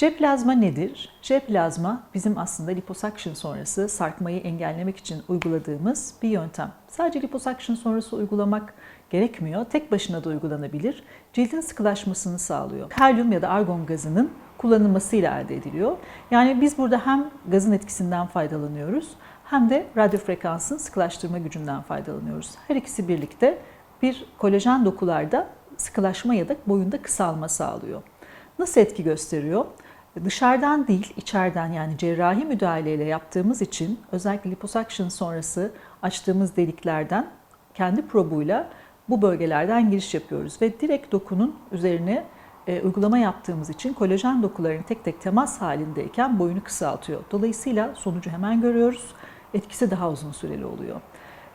J nedir? J bizim aslında liposuction sonrası sarkmayı engellemek için uyguladığımız bir yöntem. Sadece liposuction sonrası uygulamak gerekmiyor. Tek başına da uygulanabilir. Cildin sıkılaşmasını sağlıyor. Helyum ya da argon gazının kullanılmasıyla elde ediliyor. Yani biz burada hem gazın etkisinden faydalanıyoruz hem de radyo frekansın sıkılaştırma gücünden faydalanıyoruz. Her ikisi birlikte bir kolajen dokularda sıkılaşma ya da boyunda kısalma sağlıyor. Nasıl etki gösteriyor? Dışarıdan değil, içeriden yani cerrahi müdahaleyle yaptığımız için özellikle liposuction sonrası açtığımız deliklerden kendi probuyla bu bölgelerden giriş yapıyoruz ve direkt dokunun üzerine e, uygulama yaptığımız için kolajen dokuların tek tek temas halindeyken boyunu kısaltıyor. Dolayısıyla sonucu hemen görüyoruz. Etkisi daha uzun süreli oluyor.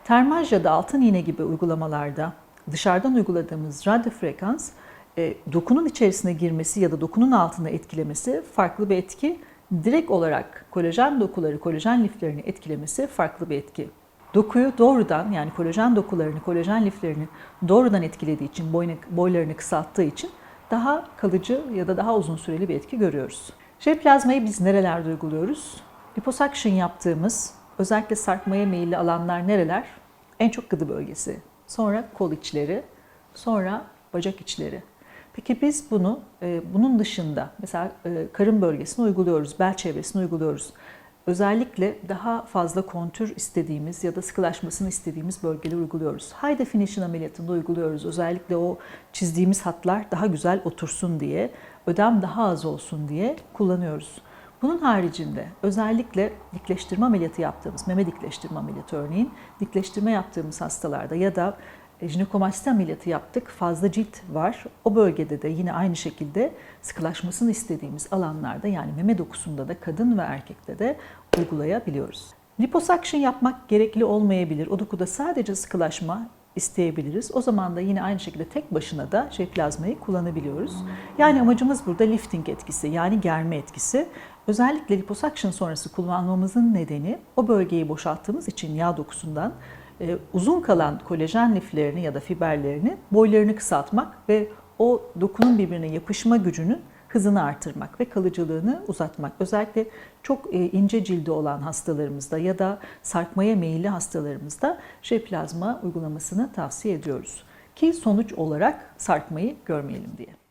Termaj ya da altın iğne gibi uygulamalarda dışarıdan uyguladığımız radyo frekans e, dokunun içerisine girmesi ya da dokunun altında etkilemesi farklı bir etki. Direkt olarak kolajen dokuları, kolajen liflerini etkilemesi farklı bir etki. Dokuyu doğrudan yani kolajen dokularını, kolajen liflerini doğrudan etkilediği için, boyunu, boylarını kısalttığı için daha kalıcı ya da daha uzun süreli bir etki görüyoruz. J plazmayı biz nerelerde uyguluyoruz? Liposuction yaptığımız özellikle sarkmaya meyilli alanlar nereler? En çok gıdı bölgesi, sonra kol içleri, sonra bacak içleri. Peki biz bunu e, bunun dışında mesela e, karın bölgesine uyguluyoruz, bel çevresine uyguluyoruz. Özellikle daha fazla kontür istediğimiz ya da sıkılaşmasını istediğimiz bölgeleri uyguluyoruz. High definition ameliyatında uyguluyoruz. Özellikle o çizdiğimiz hatlar daha güzel otursun diye, ödem daha az olsun diye kullanıyoruz. Bunun haricinde özellikle dikleştirme ameliyatı yaptığımız, meme dikleştirme ameliyatı örneğin, dikleştirme yaptığımız hastalarda ya da jinekomasti ameliyatı yaptık, fazla cilt var. O bölgede de yine aynı şekilde sıkılaşmasını istediğimiz alanlarda yani meme dokusunda da kadın ve erkekte de uygulayabiliyoruz. Liposuction yapmak gerekli olmayabilir. O dokuda sadece sıkılaşma isteyebiliriz. O zaman da yine aynı şekilde tek başına da J plazmayı kullanabiliyoruz. Yani amacımız burada lifting etkisi yani germe etkisi. Özellikle liposuction sonrası kullanmamızın nedeni o bölgeyi boşalttığımız için yağ dokusundan e, uzun kalan kolajen liflerini ya da fiberlerini boylarını kısaltmak ve o dokunun birbirine yapışma gücünün hızını artırmak ve kalıcılığını uzatmak. Özellikle çok e, ince cildi olan hastalarımızda ya da sarkmaya meyilli hastalarımızda J plazma uygulamasını tavsiye ediyoruz. Ki sonuç olarak sarkmayı görmeyelim diye.